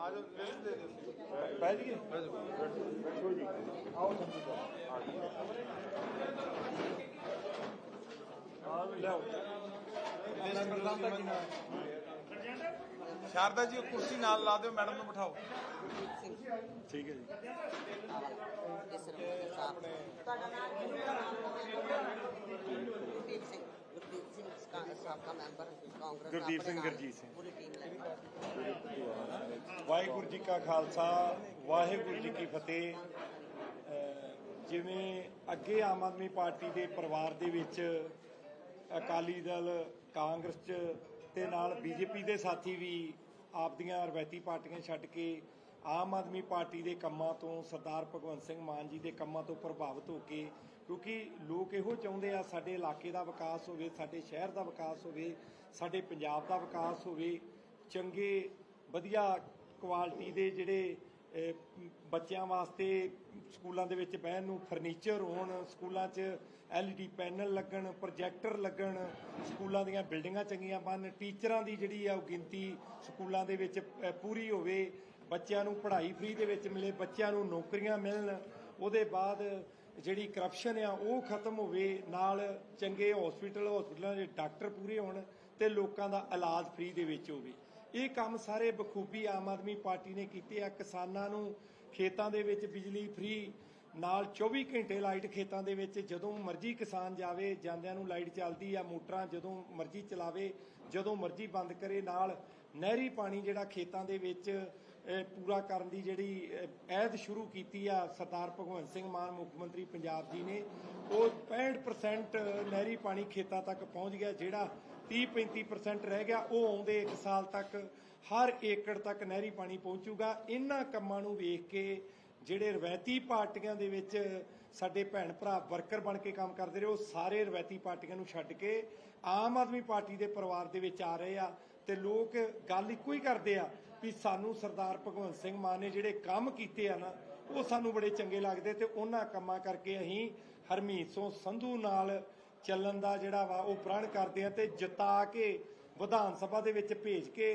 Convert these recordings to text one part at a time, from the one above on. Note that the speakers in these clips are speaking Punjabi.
ਆਜੋ ਲਿਸਟ ਦੇ ਦਿਓ। ਬਹਿ ਜੀ ਆਓ। ਆ ਲਿਆਓ। ਲਿਸਟ ਪ੍ਰਧਾਨ ਦਾ ਕੀ ਨਾਮ ਸ਼ਾਰਦਾ ਜੀ ਉਹ ਕੁਰਸੀ ਨਾਲ ਲਾ ਦਿਓ ਮੈਡਮ ਨੂੰ ਬਿਠਾਓ। ਠੀਕ ਹੈ ਜੀ। ਤੁਹਾਡਾ ਨਾਮ ਕੀ ਹੈ ਗੁਰਦੀਪ ਸਿੰਘ ਗੁਰਦੀਪ ਸਿੰਘ ਸਕਾ- ਸਾਬਕਾ ਮੈਂਬਰ ਕਾਂਗਰਸ ਗੁਰਦੀਪ ਆਪਣੇ ਸਿੰਘ, ਨਾਲ ਗੁਰਜੀਤ ਸਿੰਘ। ਪੂਰੀ ਟੀਮ ਲੈ ਵਾਹਿਗੁਰੂ ਜੀ ਕਾ ਖਾਲਸਾ ਵਾਹਿਗੁਰੂ ਜੀ ਕੀ ਫਤਿਹ। ਜਿਵੇਂ ਅੱਗੇ ਆਮ ਆਦਮੀ ਪਾਰਟੀ ਦੇ ਪਰਿਵਾਰ ਦੇ ਵਿੱਚ ਅਕਾਲੀ ਦਲ ਕਾਂਗਰਸ ਚ ਤੇ ਨਾਲ ਬੀਜੇਪੀ ਦੇ ਸਾਥੀ ਵੀ ਆਪਦੀਆਂ ਰਵਾਇਤੀ ਪਾਰਟੀਆਂ ਛੱਡ ਕੇ ਆਮ ਆਦਮੀ ਪਾਰਟੀ ਦੇ ਕੰਮਾਂ ਤੋਂ ਸਰਦਾਰ ਭਗਵੰਤ ਸਿੰਘ ਮਾਨ ਜੀ ਦੇ ਕੰਮਾਂ ਤੋਂ ਪ੍ਰਭਾਵਿਤ ਹੋ ਕੇ, ਕਿਉਂਕਿ ਲੋਕ ਇਹੋ ਚਾਹੁੰਦੇ ਆ ਸਾਡੇ ਇਲਾਕੇ ਦਾ ਵਿਕਾਸ ਹੋਵੇ, ਸਾਡੇ ਸ਼ਹਿਰ ਦਾ ਵਿਕਾਸ ਹੋਵੇ, ਸਾਡੇ ਪੰਜਾਬ ਦਾ ਵਿਕਾਸ ਹੋਵੇ, ਚੰਗੇ, ਵਧੀਆ ਕੁਆਲਿਟੀ ਦੇ ਜਿਹੜੇ ਬੱਚਿਆਂ ਵਾਸਤੇ ਸਕੂਲਾਂ ਦੇ ਵਿੱਚ ਬਹਿਣ ਨੂੰ ਫਰਨੀਚਰ ਹੋਣ, ਸਕੂਲਾਂ 'ਚ ਐਲਈਡੀ ਪੈਨਲ ਲੱਗਣ ਪ੍ਰੋਜੈਕਟਰ ਲੱਗਣ, ਸਕੂਲਾਂ ਦੀਆਂ ਬਿਲਡਿੰਗਾਂ ਚੰਗੀਆਂ ਬਣ ਟੀਚਰਾਂ ਦੀ ਜਿਹੜੀ ਆ ਉਹ ਗਿਣਤੀ ਸਕੂਲਾਂ ਦੇ ਵਿੱਚ ਪੂਰੀ ਹੋਵੇ, ਬੱਚਿਆਂ ਨੂੰ ਪੜ੍ਹਾਈ ਫ੍ਰੀ ਦੇ ਵਿੱਚ ਮਿਲੇ, ਬੱਚਿਆਂ ਨੂੰ ਨੌਕਰੀਆਂ ਮਿਲਣ, ਉਹਦੇ ਬਾਅਦ ਜਿਹੜੀ ਕਰਪਸ਼ਨ ਆ ਉਹ ਖਤਮ ਹੋਵੇ, ਨਾਲ ਚੰਗੇ ਹਸਪੀਟਲ ਹਸਪੀਟਲਾਂ ਦੇ ਡਾਕਟਰ ਪੂਰੇ ਹੋਣ ਤੇ ਲੋਕਾਂ ਦਾ ਇਲਾਜ ਫ੍ਰੀ ਦੇ ਵਿੱਚ ਹੋਵੇ। ਇਹ ਕੰਮ ਸਾਰੇ ਬਖੂਬੀ ਆਮ ਆਦਮੀ ਪਾਰਟੀ ਨੇ ਕੀਤੇ ਆ। ਕਿਸਾਨਾਂ ਨੂੰ ਖੇਤਾਂ ਦੇ ਵਿੱਚ ਬਿਜਲੀ ਫ੍ਰੀ, ਨਾਲ 24 ਘੰਟੇ ਲਾਈਟ ਖੇਤਾਂ ਦੇ ਵਿੱਚ, ਜਦੋਂ ਮਰਜ਼ੀ ਕਿਸਾਨ ਜਾਵੇ, ਜਾਂਦਿਆਂ ਨੂੰ ਲਾਈਟ ਚੱਲਦੀ ਆ, ਮੋਟਰਾਂ ਜਦੋਂ ਮਰਜ਼ੀ ਚਲਾਵੇ, ਜਦੋਂ ਮਰਜ਼ੀ ਬੰਦ ਕਰੇ, ਨਾਲ ਨਹਿਰੀ ਪਾਣੀ ਜਿਹੜਾ ਖੇਤਾਂ ਦੇ ਵਿੱਚ ਪੂਰਾ ਕਰਨ ਦੀ ਜਿਹੜੀ ਅਹਿਦ ਸ਼ੁਰੂ ਕੀਤੀ ਆ ਸਰਦਾਰ ਭਗਵੰਤ ਸਿੰਘ ਮਾਨ, ਮੁੱਖ ਮੰਤਰੀ ਪੰਜਾਬ ਜੀ ਨੇ, ਉਹ 65% ਨਹਿਰੀ ਪਾਣੀ ਖੇਤਾਂ ਤੱਕ ਪਹੁੰਚ ਗਿਆ, ਜਿਹੜਾ 30-35% ਰਹਿ ਗਿਆ, ਉਹ ਆਉਂਦੇ ਇੱਕ ਸਾਲ ਤੱਕ ਹਰ ਏਕੜ ਤੱਕ ਨਹਿਰੀ ਪਾਣੀ ਪਹੁੰਚੂਗਾ। ਇਹਨਾਂ ਕੰਮਾਂ ਨੂੰ ਵੇਖ ਕੇ ਜਿਹੜੇ ਰਵਾਇਤੀ ਪਾਰਟੀਆਂ ਦੇ ਵਿੱਚ ਸਾਡੇ ਭੈਣ ਭਰਾ ਵਰਕਰ ਬਣ ਕੇ ਕੰਮ ਕਰਦੇ ਰਹੇ, ਉਹ ਸਾਰੇ ਰਵਾਇਤੀ ਪਾਰਟੀਆਂ ਨੂੰ ਛੱਡ ਕੇ ਆਮ ਆਦਮੀ ਪਾਰਟੀ ਦੇ ਪਰਿਵਾਰ ਦੇ ਵਿੱਚ ਆ ਰਹੇ ਆ ਤੇ ਲੋਕ ਗੱਲ ਇੱਕੋ ਹੀ ਕਰਦੇ ਆ ਵੀ ਸਾਨੂੰ ਸਰਦਾਰ ਭਗਵੰਤ ਸਿੰਘ ਮਾਨ ਨੇ ਜਿਹੜੇ ਕੰਮ ਕੀਤੇ ਆ ਨਾ, ਉਹ ਸਾਨੂੰ ਬੜੇ ਚੰਗੇ ਲੱਗਦੇ ਤੇ ਉਹਨਾਂ ਕੰਮਾਂ ਕਰਕੇ ਅਸੀਂ ਹਰਮੀਤ ਸਿੰਘ ਸੰਧੂ ਨਾਲ ਚੱਲਣ ਦਾ ਜਿਹੜਾ ਵਾ ਉਹ ਪ੍ਰਣ ਕਰਦੇ ਆ ਤੇ ਜਿਤਾ ਕੇ ਵਿਧਾਨ ਸਭਾ ਦੇ ਵਿੱਚ ਭੇਜ ਕੇ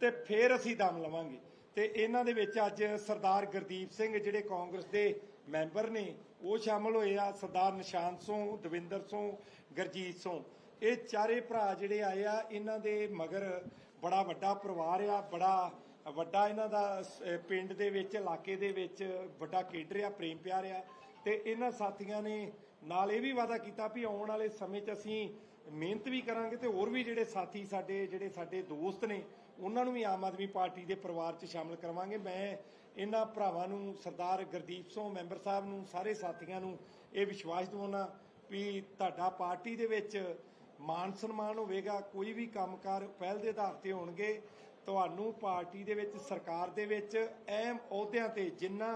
ਤੇ ਫਿਰ ਅਸੀਂ ਦਮ ਲਵਾਂਗੇ। ਤੇ ਇਹਨਾਂ ਦੇ ਵਿੱਚ ਅੱਜ ਸਰਦਾਰ ਗੁਰਦੀਪ ਸਿੰਘ ਜਿਹੜੇ ਕਾਂਗਰਸ ਦੇ ਮੈਂਬਰ ਨੇ, ਉਹ ਸ਼ਾਮਲ ਹੋਏ ਆ ਸਰਦਾਰ ਨਿਸ਼ਾਨ ਸਿੰਘ, ਦਵਿੰਦਰ ਸਿੰਘ, ਗੁਰਜੀਤ ਸਿੰਘ। ਇਹ ਚਾਰੇ ਭਰਾ ਜਿਹੜੇ ਆਏ ਆ, ਇਹਨਾਂ ਦੇ ਮਗਰ ਬੜਾ ਵੱਡਾ ਪਰਿਵਾਰ ਆ, ਬੜਾ ਵੱਡਾ ਇਹਨਾਂ ਦਾ ਸ- ਪਿੰਡ ਦੇ ਵਿੱਚ, ਇਲਾਕੇ ਦੇ ਵਿੱਚ ਵੱਡਾ ਕੇਡਰ ਆ, ਪ੍ਰੇਮ ਪਿਆਰ ਆ। ਤੇ ਇਹਨਾਂ ਸਾਥੀਆਂ ਨੇ ਨਾਲ ਇਹ ਵੀ ਵਾਅਦਾ ਕੀਤਾ ਵੀ ਆਉਣ ਵਾਲੇ ਸਮੇਂ 'ਚ ਅਸੀਂ ਮਿਹਨਤ ਵੀ ਕਰਾਂਗੇ ਤੇ ਹੋਰ ਵੀ ਜਿਹੜੇ ਸਾਥੀ ਸਾਡੇ, ਜਿਹੜੇ ਸਾਡੇ ਦੋਸਤ ਨੇ, ਉਹਨਾਂ ਨੂੰ ਵੀ ਆਮ ਆਦਮੀ ਪਾਰਟੀ ਦੇ ਪਰਿਵਾਰ 'ਚ ਸ਼ਾਮਲ ਕਰਵਾਵਾਂਗੇ ਮੈਂ ਇਹਨਾਂ ਭਰਾਵਾਂ ਨੂੰ, ਸਰਦਾਰ ਗੁਰਦੀਪ ਸਿੰਘ ਮੈਂਬਰ ਸਾਹਿਬ ਨੂੰ, ਸਾਰੇ ਸਾਥੀਆਂ ਨੂੰ ਇਹ ਵਿਸ਼ਵਾਸ ਦਿਵਾਉਣਾ ਵੀ ਤੁਹਾਡਾ ਪਾਰਟੀ ਦੇ ਵਿੱਚ ਮਾਨ ਸਨਮਾਨ ਹੋਵੇਗਾ, ਕੋਈ ਵੀ ਕੰਮਕਾਰ ਪਹਿਲ ਦੇ ਆਧਾਰ ਤੇ ਹੋਣਗੇ। ਤੁਹਾਨੂੰ ਪਾਰਟੀ ਦੇ ਵਿੱਚ, ਸਰਕਾਰ ਦੇ ਵਿੱਚ ਅਹਿਮ ਅਹੁਦਿਆਂ ਤੇ ਜਿੰਨਾ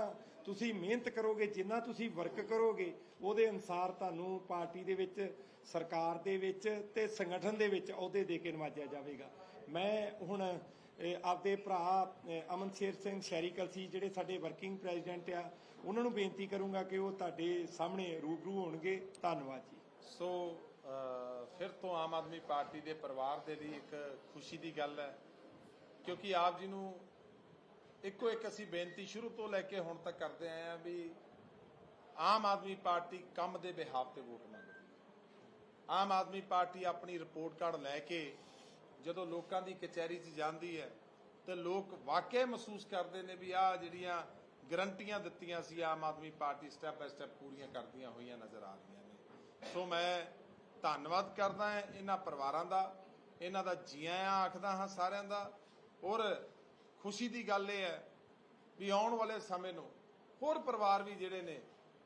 ਤੁਸੀਂ ਮਿਹਨਤ ਕਰੋਗੇ, ਜਿੰਨਾ ਤੁਸੀਂ ਵਰਕ ਕਰੋਗੇ, ਉਹਦੇ ਅਨਸਾਰ ਤੁਹਾਨੂੰ ਪਾਰਟੀ ਦੇ ਵਿੱਚ, ਸਰਕਾਰ ਦੇ ਵਿੱਚ ਤੇ ਸੰਗਠਨ ਦੇ ਵਿੱਚ ਅਹੁਦੇ ਦੇ ਕੇ ਨਵਾਜਿਆ ਜਾਵੇਗਾ। ਮੈਂ ਹੁਣ ਆਪਦੇ ਭਰਾ ਅਮਨ ਸ਼ੇਰ ਸਿੰਘ ਸ਼ਹਿਰੀ ਕਲਸੀ ਜਿਹੜੇ ਸਾਡੇ ਵਰਕਿੰਗ ਪ੍ਰੈਜ਼ੀਡੈਂਟ ਆ, ਉਹਨਾਂ ਨੂੰ ਬੇਨਤੀ ਕਰੂੰਗਾ ਕਿ ਉਹ ਤੁਹਾਡੇ ਸਾਹਮਣੇ ਰੂਬਰੂ ਹੋਣਗੇ। ਧੰਨਵਾਦ ਜੀ। ਸੋ ਫਿਰ ਤੋਂ ਆਮ ਆਦਮੀ ਪਾਰਟੀ ਦੇ ਪਰਿਵਾਰ ਦੇ ਲਈ ਇੱਕ ਖੁਸ਼ੀ ਦੀ ਗੱਲ ਹੈ। ਕਿਉਂਕਿ ਆਪ ਜੀ ਨੂੰ ਇੱਕੋ ਇੱਕ ਅਸੀਂ ਬੇਨਤੀ ਸ਼ੁਰੂ ਤੋਂ ਲੈ ਕੇ ਹੁਣ ਤੱਕ ਕਰਦੇ ਆਏ ਆ ਵੀ ਆਮ ਆਦਮੀ ਪਾਰਟੀ ਕੰਮ ਦੇ ਬਿਹਾਫ ਤੇ ਵੋਟ ਮੰਗਦੀ ਹੈ। ਆਮ ਆਦਮੀ ਪਾਰਟੀ ਆਪਣੀ ਰਿਪੋਰਟ ਕਾਰਡ ਲੈ ਕੇ ਜਦੋਂ ਲੋਕਾਂ ਦੀ ਕਚਹਿਰੀ 'ਚ ਜਾਂਦੀ ਹੈ ਤੇ ਲੋਕ ਵਾਕਿਆ ਮਹਿਸੂਸ ਕਰਦੇ ਨੇ ਵੀ ਆਹ ਜਿਹੜੀਆਂ ਗਰੰਟੀਆਂ ਦਿੱਤੀਆਂ ਸੀ, Aam Aadmi party step by step ਪੂਰੀਆਂ ਕਰਦੀਆਂ ਹੋਈਆਂ ਨਜ਼ਰ ਆ ਰਹੀਆਂ ਨੇ। ਸੋ ਮੈਂ ਧੰਨਵਾਦ ਕਰਦਾ ਇਹਨਾਂ ਪਰਿਵਾਰਾਂ ਦਾ, ਇਹਨਾਂ ਦਾ ਜੀ ਆਇਆਂ ਆਖਦਾ ਹਾਂ ਸਾਰਿਆਂ ਦਾ ਔਰ ਖੁਸ਼ੀ ਦੀ ਗੱਲ ਇਹ ਹੈ ਵੀ ਆਉਣ ਵਾਲੇ ਸਮੇਂ ਨੂੰ ਹੋਰ ਪਰਿਵਾਰ ਵੀ ਜਿਹੜੇ ਨੇ,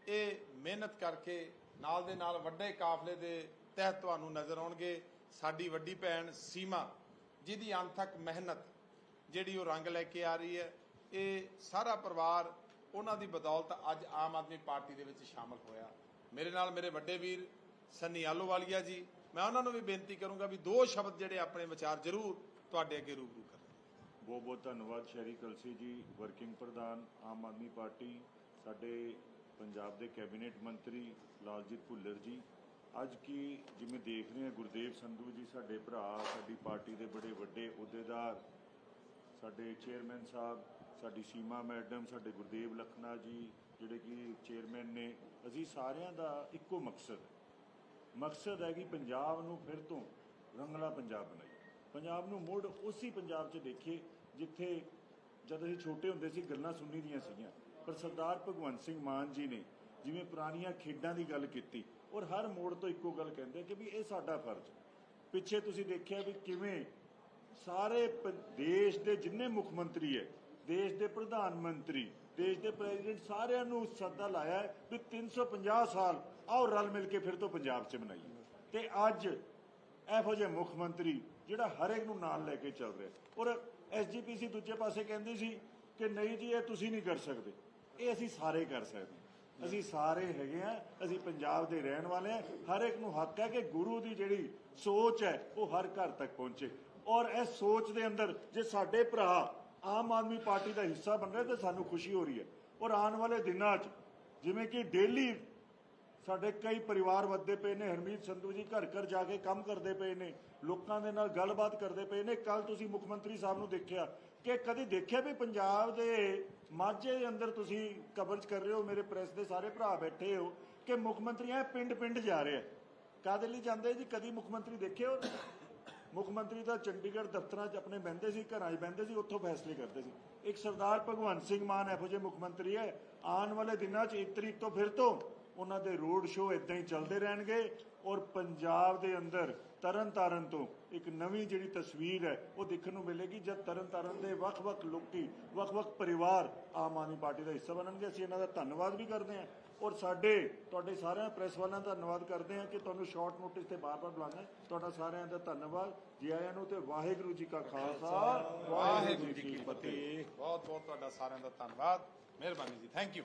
ਇਹ ਮਿਹਨਤ ਕਰਕੇ ਨਾਲ ਦੇ ਨਾਲ ਵੱਡੇ ਕਾਫਲੇ ਦੇ ਤਹਿਤ ਤੁਹਾਨੂੰ ਨਜ਼ਰ ਆਉਣਗੇ। ਸਾਡੀ ਵੱਡੀ ਭੈਣ ਸੀਮਾ, ਜਿਹਦੀ ਅੰਤਕ ਮਿਹਨਤ ਜਿਹੜੀ ਉਹ ਰੰਗ ਲੈ ਕੇ ਆ ਰਹੀ ਹੈ, ਇਹ ਸਾਰਾ ਪਰਿਵਾਰ ਉਹਨਾਂ ਦੀ ਬਦੌਲਤ ਅੱਜ ਆਮ ਆਦਮੀ ਪਾਰਟੀ ਦੇ ਵਿੱਚ ਸ਼ਾਮਲ ਹੋਇਆ। ਮੇਰੇ ਨਾਲ ਮੇਰੇ ਵੱਡੇ ਵੀਰ ਸੰਨੀ ਆਲੋਵਾਲੀਆ ਜੀ, ਮੈਂ ਉਹਨਾਂ ਨੂੰ ਵੀ ਬੇਨਤੀ ਕਰੂੰਗਾ ਵੀ ਦੋ ਸ਼ਬਦ ਜਿਹੜੇ ਆਪਣੇ ਵਿਚਾਰ ਜ਼ਰੂਰ ਤੁਹਾਡੇ ਅੱਗੇ ਰੂਬਰੂ ਕਰਨ। ਬਹੁਤ ਬਹੁਤ ਧੰਨਵਾਦ ਸ਼ਹਿਰੀ ਕਲਸੀ ਜੀ ਵਰਕਿੰਗ ਪ੍ਰਧਾਨ, ਆਮ ਆਦਮੀ ਪਾਰਟੀ, ਸਾਡੇ ਪੰਜਾਬ ਦੇ ਕੈਬਨਿਟ ਮੰਤਰੀ ਲਾਲਜੀਤ ਭੁੱਲਰ ਜੀ। ਅੱਜ ਕੀ ਜਿਵੇਂ ਦੇਖ ਰਹੇ ਹਾਂ, ਗੁਰਦੇਵ ਸੰਧੂ ਜੀ ਸਾਡੇ ਭਰਾ, ਸਾਡੀ ਪਾਰਟੀ ਦੇ ਬੜੇ ਵੱਡੇ ਅਹੁਦੇਦਾਰ, ਸਾਡੇ ਚੇਅਰਮੈਨ ਸਾਹਿਬ, ਸਾਡੀ ਸੀਮਾ ਮੈਡਮ, ਸਾਡੇ ਗੁਰਦੇਵ ਲਖਨਾ ਜੀ, ਜਿਹੜੇ ਕਿ ਚੇਅਰਮੈਨ ਨੇ, ਅਸੀਂ ਸਾਰਿਆਂ ਦਾ ਇੱਕੋ ਮਕਸਦ। ਹੈ ਮਕਸਦ ਹੈ ਕਿ ਪੰਜਾਬ ਨੂੰ ਫਿਰ ਤੋਂ ਰੰਗਲਾ ਪੰਜਾਬ ਬਣਾਈਏ। ਪੰਜਾਬ ਨੂੰ ਮੁੜ ਉਸੇ ਪੰਜਾਬ 'ਚ ਦੇਖੀਏ ਜਿੱਥੇ ਜਦ ਅਸੀਂ ਛੋਟੇ ਹੁੰਦੇ ਸੀ ਗੱਲਾਂ ਸੁਣੀ ਦੀਆਂ ਸੀਗੀਆਂ। ਪਰ ਸਰਦਾਰ ਭਗਵੰਤ ਸਿੰਘ ਮਾਨ ਜੀ ਨੇ ਜਿਵੇਂ ਪੁਰਾਣੀਆਂ ਖੇਡਾਂ ਦੀ ਗੱਲ ਕੀਤੀ, ਔਰ ਹਰ ਮੋੜ ਤੋਂ ਇੱਕੋ ਗੱਲ ਕਹਿੰਦੇ ਕਿ ਵੀ ਇਹ ਸਾਡਾ ਫਰਜ਼ ਪਿੱਛੇ ਤੁਸੀਂ ਦੇਖਿਆ ਵੀ ਕਿਵੇਂ ਸਾਰੇ ਪ- ਦੇਸ਼ ਦੇ ਜਿੰਨੇ ਮੁੱਖ ਮੰਤਰੀ ਹੈ, ਦੇਸ਼ ਦੇ ਪ੍ਰਧਾਨ ਮੰਤਰੀ, ਦੇਸ਼ ਦੇ ਪ੍ਰੈਜ਼ੀਡੈਂਟ ਸਾਰਿਆਂ ਨੂੰ ਸੱਦਾ ਲਾਇਆ ਹੈ ਵੀ 350 ਸਾਲ ਆਓ ਰਲ ਮਿਲ ਕੇ ਫਿਰ ਤੋਂ ਪੰਜਾਬ 'ਚ ਮਨਾਈਏ। ਤੇ ਅੱਜ ਇਹੋ ਜਿਹੇ ਮੁੱਖ ਮੰਤਰੀ ਜਿਹੜਾ ਹਰ ਇੱਕ ਨੂੰ ਨਾਲ ਲੈ ਕੇ ਚੱਲ ਰਿਹਾ। ਔਰ ਐਸਜੀਪੀਸੀ ਦੂਜੇ ਪਾਸੇ ਕਹਿੰਦੀ ਸੀ ਕਿ ਨਹੀਂ ਜੀ, ਇਹ ਤੁਸੀਂ ਨਹੀਂ ਕਰ ਸਕਦੇ। ਇਹ ਅਸੀਂ ਸਾਰੇ ਕਰ ਸਕਦੇ ਅਸੀਂ ਸਾਰੇ ਹੈਗੇ ਆ ਅਸੀਂ ਪੰਜਾਬ ਦੇ ਰਹਿਣ ਵਾਲੇ ਆ ਹਰ ਇੱਕ ਨੂੰ ਹੱਕ ਹੈ ਕਿ ਗੁਰੂ ਦੀ ਜਿਹੜੀ ਸੋਚ ਹੈ, ਉਹ ਹਰ ਘਰ ਤੱਕ ਪਹੁੰਚੇ। ਔਰ ਇਸ ਸੋਚ ਦੇ ਅੰਦਰ ਜੇ ਸਾਡੇ ਭਰਾ ਆਮ ਆਦਮੀ ਪਾਰਟੀ ਦਾ ਹਿੱਸਾ ਬਣ ਰਹੇ, ਤਾਂ ਸਾਨੂੰ ਖੁਸ਼ੀ ਹੋ ਰਹੀ ਹੈ। ਔਰ ਆਉਣ ਵਾਲੇ ਦਿਨਾਂ 'ਚ ਜਿਵੇਂ ਕਿ ਡੇਲੀ ਸਾਡੇ ਕਈ ਪਰਿਵਾਰ ਵੱਧਦੇ ਪਏ ਨੇ, ਹਰਮੀਤ ਸੰਧੂ ਜੀ ਘਰ ਘਰ ਜਾ ਕੇ ਕੰਮ ਕਰਦੇ ਪਏ ਨੇ, ਲੋਕਾਂ ਦੇ ਨਾਲ ਗੱਲਬਾਤ ਕਰਦੇ ਪਏ ਨੇ। ਕੱਲ ਤੁਸੀਂ ਮੁੱਖ ਮੰਤਰੀ ਸਾਹਿਬ ਨੂੰ ਦੇਖਿਆ ਕਿ ਕਦੀ ਦੇਖਿਆ ਵੀ ਪੰਜਾਬ ਦੇ ਮਾਝੇ ਦੇ ਅੰਦਰ ਤੁਸੀਂ ਕਵਰੇਜ ਕਰ ਰਹੇ ਹੋ, ਮੇਰੇ ਪ੍ਰੈਸ ਦੇ ਸਾਰੇ ਭਰਾ ਬੈਠੇ ਹੋ, ਕਿ ਮੁੱਖ ਮੰਤਰੀ ਐ ਪਿੰਡ ਪਿੰਡ ਜਾ ਰਿਹਾ ਕਾਦੇ ਲਈ ਜਾਂਦੇ ਜੀ? ਕਦੀ ਮੁੱਖ ਮੰਤਰੀ ਦੇਖੇ ਹੋ ਮੁੱਖ ਮੰਤਰੀ ਤਾਂ ਚੰਡੀਗੜ੍ਹ ਦਫ਼ਤਰਾਂ 'ਚ ਆਪਣੇ ਬਹਿੰਦੇ ਸੀ, ਘਰਾਂ 'ਚ ਬਹਿੰਦੇ ਸੀ, ਉੱਥੋਂ ਫੈਸਲੇ ਕਰਦੇ ਸੀ। ਇੱਕ ਸਰਦਾਰ ਭਗਵੰਤ ਸਿੰਘ ਮਾਨ ਇਹੋ ਜਿਹੇ ਮੁੱਖ ਮੰਤਰੀ ਹੈ, ਆਉਣ ਵਾਲੇ ਦਿਨਾਂ 'ਚ 1 ਤਰੀਕ ਤੋਂ ਫਿਰ ਤੋਂ ਉਹਨਾਂ ਦੇ ਰੋਡ ਸ਼ੋਅ ਇਦਾਂ ਹੀ ਚੱਲਦੇ ਰਹਿਣਗੇ ਔਰ ਪੰਜਾਬ ਦੇ ਅੰਦਰ ਤਰਨ ਤਾਰਨ ਤੋਂ ਇੱਕ ਨਵੀਂ ਜਿਹੜੀ ਤਸਵੀਰ ਹੈ ਉਹ ਦੇਖਣ ਨੂੰ ਮਿਲੇਗੀ ਜਦ ਤਰਨ ਤਾਰਨ ਦੇ ਵੱਖ-ਵੱਖ ਲੋਕੀ ਵੱਖ-ਵੱਖ ਪਰਿਵਾਰ ਆਮ ਆਦਮੀ ਪਾਰਟੀ ਦਾ ਹਿੱਸਾ ਬਣਨਗੇ। ਅਸੀਂ ਇਹਨਾਂ ਦਾ ਧੰਨਵਾਦ ਵੀ ਕਰਦੇ ਹਾਂ ਔਰ ਸਾਡੇ ਤੁਹਾਡੇ ਸਾਰਿਆਂ ਪ੍ਰੈਸ ਵਾਲਿਆਂ ਦਾ ਧੰਨਵਾਦ ਕਰਦੇ ਹਾਂ ਕਿ ਤੁਹਾਨੂੰ ਸ਼ਾਰਟ ਨੋਟਿਸ ਤੇ ਬਾਰ-ਬਾਰ ਬੁਲਾਉਣਾ ਹੈ। ਤੁਹਾਡਾ ਸਾਰਿਆਂ ਦਾ ਧੰਨਵਾਦ। ਜੀ ਆਇਆਂ ਨੂੰ ਤੇ ਵਾਹਿਗੁਰੂ ਜੀ ਕਾ ਖਾਲਸਾ ਵਾਹਿਗੁਰੂ ਜੀ ਕੀ ਫਤਿਹ। ਬਹੁਤ ਬਹੁਤ ਤੁਹਾਡਾ ਸਾਰਿਆਂ ਦਾ ਧੰਨਵਾਦ। ਮਿਹਰਬਾਨੀ ਜੀ ਥੈਂਕ ਯੂ